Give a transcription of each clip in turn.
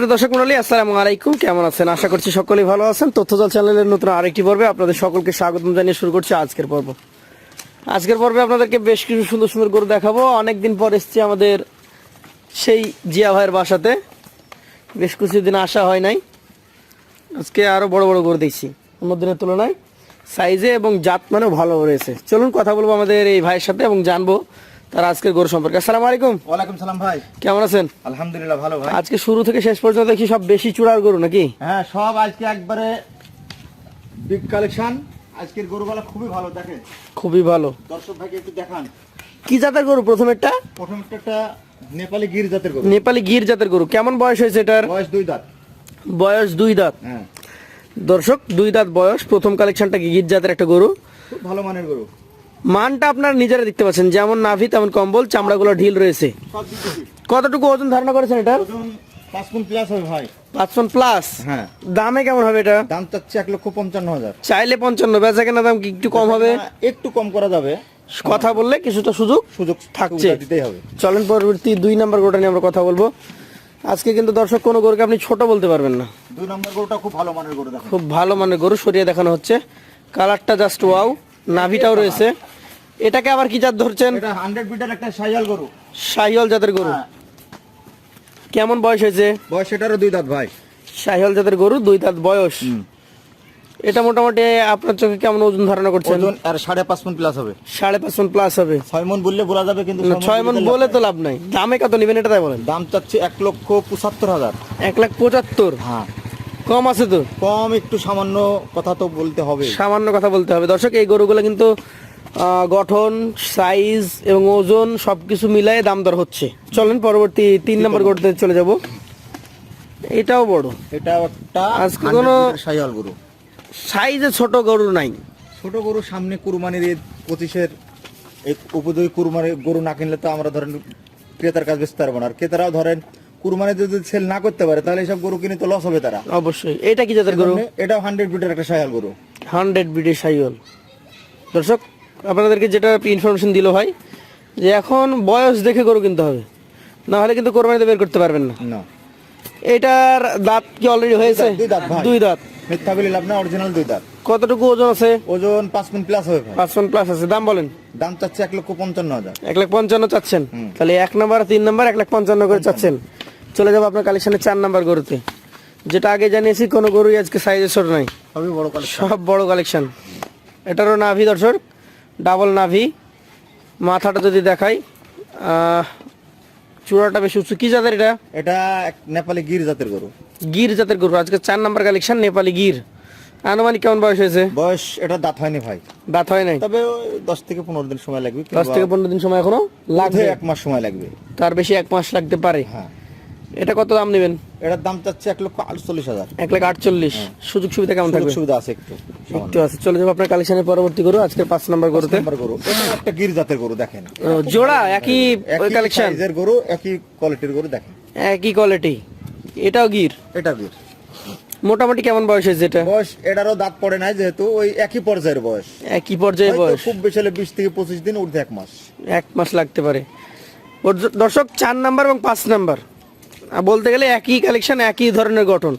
সুপ্রিয় দর্শক মন্ডলী, আসসালামু আলাইকুম। কেমন আছেন? আশা করছি সকলেই ভালো আছেন। তথ্যজল চ্যানেলের নতুন আরেকটি পর্বে আপনাদের সকলকে স্বাগতম জানিয়ে শুরু করছি আজকের পর্ব। আজকের পর্বে আপনাদেরকে বেশ কিছু সুন্দর সুন্দর গরু দেখাবো। অনেকদিন পর এসেছি আমাদের সেই জিয়া ভাইয়ের বাসাতে। বেশ কিছুদিন আসা হয় নাই। আজকে আরও বড় বড় গরু দেখছি। অন্য দিনের তুলনায় সাইজে এবং জাত মানেও ভালো রয়েছে। চলুন কথা বলব আমাদের এই ভাইয়ের সাথে এবং জানব তার আজকের গরু সম্পর্কে। আসসালামু আলাইকুম। ওয়ালাইকুম সালাম ভাই। কেমন আছেন? আলহামদুলিল্লাহ ভালো ভাই। আজকে শুরু থেকে শেষ পর্যন্ত দেখি সব বেশি চূড়ার গরু নাকি? হ্যাঁ সব আজকে একবারে বিগ কালেকশন আজকের গরুগুলো খুবই ভালো দেখেন। খুবই ভালো। দর্শক ভাইকে একটু দেখান। কি জাতের গরু প্রথমেরটা? প্রথম একটা নেপালি গির জাতের গরু। নেপালি গির জাতের গরু। কেমন বয়স হয়েছে এটার? বয়স দুই দাঁত। বয়স দুই দাঁত। হ্যাঁ। দর্শক দুই দাঁত বয়স। প্রথম কালেকশনটা গির জাতের একটা গরু? খুব ভালো মানের গরু। মানটা আপনারা নিজেরা দেখতে পাচ্ছেন। যেমন নাভি তেমন কম্বল চামড়াগুলো ঢিল রয়েছে। কতটুকু ওজন ধারণা করেছেন এটা? পাঁচ প্লাস হবে ভাই। পাঁচ পন প্লাস হ্যাঁ। দামে কেমন হবে এটা? দাম চাচ্ছে এক লক্ষ পঞ্চান্ন হাজার। চাইলে পঞ্চান্ন বেচা কেনা দাম কি একটু কম হবে? একটু কম করা যাবে। কথা বললে কিছুটা সুযোগ সুযোগ থাকছে। দিতেই হবে। চলেন পরবর্তী দুই নাম্বার গরুটা নিয়ে আমরা কথা বলব। আজকে কিন্তু দর্শক কোনো গরুকে আপনি ছোট বলতে পারবেন না। দুই নম্বর গরুটা খুব ভালো মানের গরু খুব ভালো মানের গরু সরিয়ে দেখানো হচ্ছে। কালারটা জাস্ট ওয়াও নাভিটাও রয়েছে। এটাকে আবার কি জাত ধরছেন? এটা বিটার একটা গরু। জাতের গরু। হ্যাঁ, কেমন বয়স হয়েছে? বয়স এটারও দুই দাঁত ভাই। শাহিওল জাতের গরু দুই দাঁত বয়স। এটা মোটামুটি আপনার চোখে কেমন ওজন ধারণা করছেন? ওজন আর সাড়ে পাঁচ মন প্লাস হবে। সাড়ে পাঁচ মন প্লাস হবে। ছয় মন বললে বলা যাবে কিন্তু ছয় মন বলে তো লাভ নাই। দামে কত নেবেন এটা তাই বলেন? দাম চাচ্ছে এক লক্ষ পঁচাত্তর হাজার। এক লাখ পঁচাত্তর? হ্যাঁ। কম আছে তো? কম একটু সামান্য কথা তো বলতে হবে। সামান্য কথা বলতে হবে। দর্শক এই গরুগুলো কিন্তু গঠন সাইজ এবং ওজন সবকিছু মিলাই দাম দর হচ্ছে। চলেন পরবর্তী তিন নম্বর গরুতে চলে যাব। এটাও বড়। এটা একটা আজকে কোনো- সাইয়াল গরু। সাইজে ছোট গরু নাই। ছোট গরু সামনে কুরবানির ঈদ পঁচিশের এই উপযোগী কুরবানির গরু না কিনলে তো আমরা ধরেন ক্রেতার কাজ বেচতে পারব না। আর ক্রেতারাও ধরেন কুরবানি যদি সেল না করতে পারে তাহলে এইসব গরু কিনে তো লস হবে তারা। অবশ্যই। এটা কি জাতের গরু? এটাও হান্ড্রেড বিটের একটা সাইয়াল গরু। হান্ড্রেড বিডি সাইওল দর্শক আপনাদেরকে যেটা ইনফরমেশন দিল ভাই যে এখন বয়স দেখে গরু কিনতে হবে। না হলে কিন্তু কোরবানিতে বের করতে পারবেন না। না। এটার দাঁত কি অলরেডি হয়েছে? দুই দাঁত দুই দাঁত। মিথ্যা বলি লাভ না অরিজিনাল দুই দাঁত। কতটুকু ওজন আছে? ওজন পাঁচ মিনিট প্লাস হবে পাঁচ পন প্লাস আছে। দাম বলেন। দাম চাচ্ছে এক লক্ষ পঞ্চান্ন হাজার। এক লাখ পঞ্চান্ন চাচ্ছেন। তাহলে এক নাম্বার তিন নাম্বার এক লাখ পঞ্চান্ন করে চাচ্ছেন। চলে যাব আপনার কালেকশনের চার নাম্বার গরুতে। যেটা আগে জানিয়েছি কোনো গরুই আজকে সাইজে ছোট নাই। সবই বড় কালেকশন সব বড় কালেকশন এটারও নাভি দর্শক ডাবল নাভি। মাথাটা যদি দেখাই চূড়াটা বেশি উঁচু। কি জাতের এটা? এটা এক নেপালি গির জাতের গরু। গির জাতের গরু। আজকে চার নাম্বার কালেকশন নেপালি গির। আনুমানিক কেমন বয়স হয়েছে? বয়স এটা দাঁত হয়নি ভাই। দাঁত হয় নাই? তবে দশ থেকে পনেরো দিন সময় লাগবে দশ থেকে পনেরো দিন সময় এখনও লাগবে? এক মাস সময় লাগবে। তার বেশি এক মাস লাগতে পারে। হ্যাঁ। এটা কত দাম নেবেন? এটার দাম চাচ্ছে এক লক্ষ আটচল্লিশ হাজার। এক লাখ আটচল্লিশ। সুযোগ সুবিধা কেমন থাকবে? সুবিধা আছে একটু। একটু আছে। চলে যাব আপনার কালেকশনের পরবর্তী গরু আজকের পাঁচ নাম্বার গরুতে। গরু। একটা গির জাতের গরু দেখেন। জোড়া একই কালেকশন গরু একই কোয়ালিটির গরু দেখেন। একই কোয়ালিটি এটাও গির? এটা গির। মোটামুটি কেমন বয়স হয়েছে এটা? বয়স এটারও দাঁত পড়ে নাই যেহেতু ওই একই পর্যায়ের বয়স। একই পর্যায়ে হয়তো বয়স। খুব বেশি হলে বিশ থেকে পঁচিশ দিন উঠতে এক মাস। এক মাস লাগতে পারে। দর্শক চার নাম্বার এবং পাঁচ নাম্বার। বলতে গেলে একই কালেকশন একই ধরনের গঠন।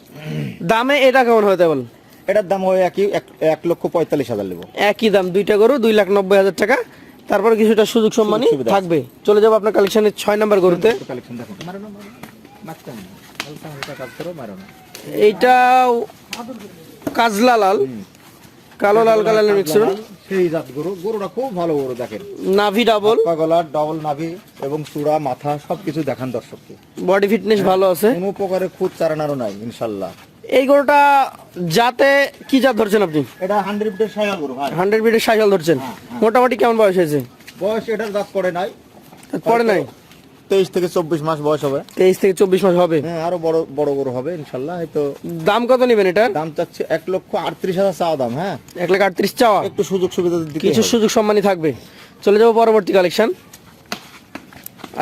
দামে এটা কেমন হতে বল এটার দাম হয় একই এক- লক্ষ পঁয়তাল্লিশ হাজার নেব একই দাম দুইটা গরু দুই লাখ নব্বই হাজার টাকা। তারপর কিছুটা সুযোগ সম্মানই থাকবে। চলে যাব আপনার কালেকশনের ছয় নাম্বার গরুতে। এইটাও কাজলা লাল। কালো লাল কালারের মিক্সর সেই জাত গরু। গরুটা খুব ভালো গরু দেখেন। নাভি ডাবল পা ডাবল নাভি এবং চূড়া মাথা সবকিছু দেখান দর্শককে। বডি ফিটনেস ভালো আছে? কোনো প্রকারে খুদ চারানারও নাই ইনশাল্লাহ। এই গরুটা যাতে কি জাত ধরছেন আপনি? এটা হান্ড্রেড ফিটের সাইকেল গরু ভাই। হান্ড্রেড বিটের সাইকেল ধরছেন। মোটামুটি কেমন বয়স হয়েছে? বয়স এটার দাঁত পড়ে নাই। পড়ে নাই? তেইশ থেকে চব্বিশ মাস বয়স হবে। তেইশ থেকে চব্বিশ মাস হবে? হ্যাঁ আরও বড় বড় গরু হবে ইনশাল্লাহ হয়তো। দাম কত নেবেন এটার? দাম চাচ্ছে এক লক্ষ আটত্রিশ হাজার চাওয়া দাম হ্যাঁ। এক লাখ আটত্রিশ চাওয়া। একটু সুযোগ সুবিধা কিছু সুযোগ সম্মানই থাকবে। চলে যাব পরবর্তী কালেকশন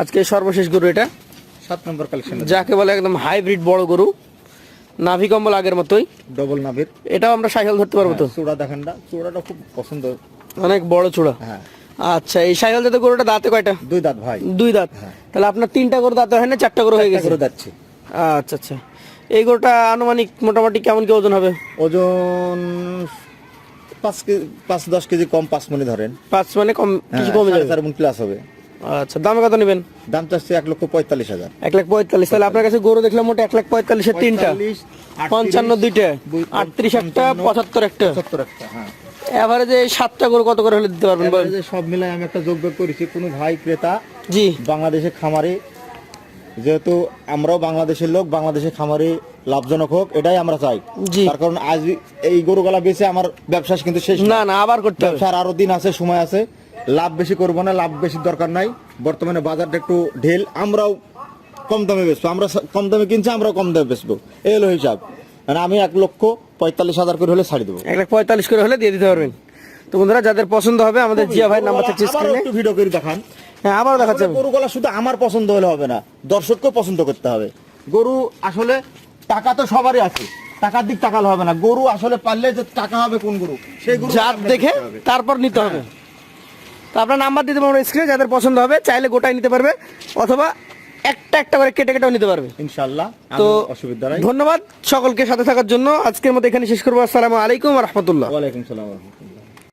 আজকে সর্বশেষ গরু এটা। সাত নম্বর কালেকশন যাকে বলে একদম হাইব্রিড বড় গরু। নাভি কম্বল আগের মতোই। ডবল নাভির। এটাও আমরা সাইকেল ধরতে পারব তো? চূড়া দেখেন না চূড়াটা খুব পছন্দ। অনেক বড় চূড়া। হ্যাঁ। আচ্ছা এই সাইকেল জাতের গরুটা দাঁতে কয়টা? দুই দাঁত ভাই। দুই দাঁত? তাহলে আপনার তিনটা গরু দাঁতে হয় না চারটা গরু হয়ে গেছে? করে যাচ্ছে আচ্ছা আচ্ছা। এই গরুটা আনুমানিক মোটামুটি কেমন কি ওজন হবে? ওজন পাঁচ পাঁচ দশ কেজি কম পাঁচ মনে ধরেন। পাঁচ মানে কম কিছু হ্যাঁ, কমে যাবে? চার প্লাস হবে। আচ্ছা দামে কত নেবেন? দাম চাচ্ছে এক লক্ষ পঁয়তাল্লিশ হাজার। এক লাখ পঁয়তাল্লিশ। তাহলে আপনার কাছে গরু দেখলাম মোটা এক লাখ পঁয়তাল্লিশের তিনটা। পঞ্চান্ন দুইটা। আটত্রিশ একটা 55, পঁচাত্তর একটা। সত্তর একটা হ্যাঁ। এভারেজে সাতটা গরু কত করে হলে দিতে পারবেন সব মিলাই আমি একটা যোগ্য করেছি। কোনো ভাই ক্রেতা জি। বাংলাদেশে খামারে যেহেতু আমরাও বাংলাদেশের লোক বাংলাদেশে খামারে লাভজনক হোক এটাই আমরা চাই। তার কারণ আজ এই গরুগুলা বেচে আমার ব্যবসা কিন্তু শেষ না। না আবার করতে হবে। ব্যবসার আরও দিন আছে সময় আছে। লাভ বেশি করব না লাভ বেশি দরকার নাই। বর্তমানে বাজারটা একটু ঢেল আমরাও কম দামে বেচবো। আমরা কম দামে কিনছি আমরাও কম দামে বেচবো। এই হলো হিসাব। মানে আমি এক লক্ষ পঁয়তাল্লিশ হাজার করে হলে ছাড়ি দেবো। এক লাখ পঁয়তাল্লিশ করে হলে দিয়ে দিতে পারবেন। তো বন্ধুরা যাদের পছন্দ হবে আমাদের জিয়া ভাই নাম্বার থাকছে স্ক্রিনে একটু ভিডিও করে দেখান। হ্যাঁ আবার দেখাচ্ছে আসলে গরুগুলা শুধু আমার পছন্দ হলে হবে না দর্শককেও পছন্দ করতে হবে। গরু আসলে টাকা তো সবারই আছে টাকার দিক তাকালে হবে না। গরু আসলে পারলে যে টাকা হবে কোন গরু সেই গরু জাত দেখে তারপর নিতে হবে। তো আপনার নাম্বার দিতে পারব স্ক্রিনে যাদের পছন্দ হবে চাইলে গোটাই নিতে পারবে অথবা একটা একটা করে কেটে কেটেও নিতে পারবে। ইনশাল্লাহ তো অসুবিধা নাই। ধন্যবাদ সকলকে সাথে থাকার জন্য। আজকের মতো এখানে শেষ করব। আসসালামু আলাইকুম রহমতুল্লাহ। ওয়ালাইকুম সালাম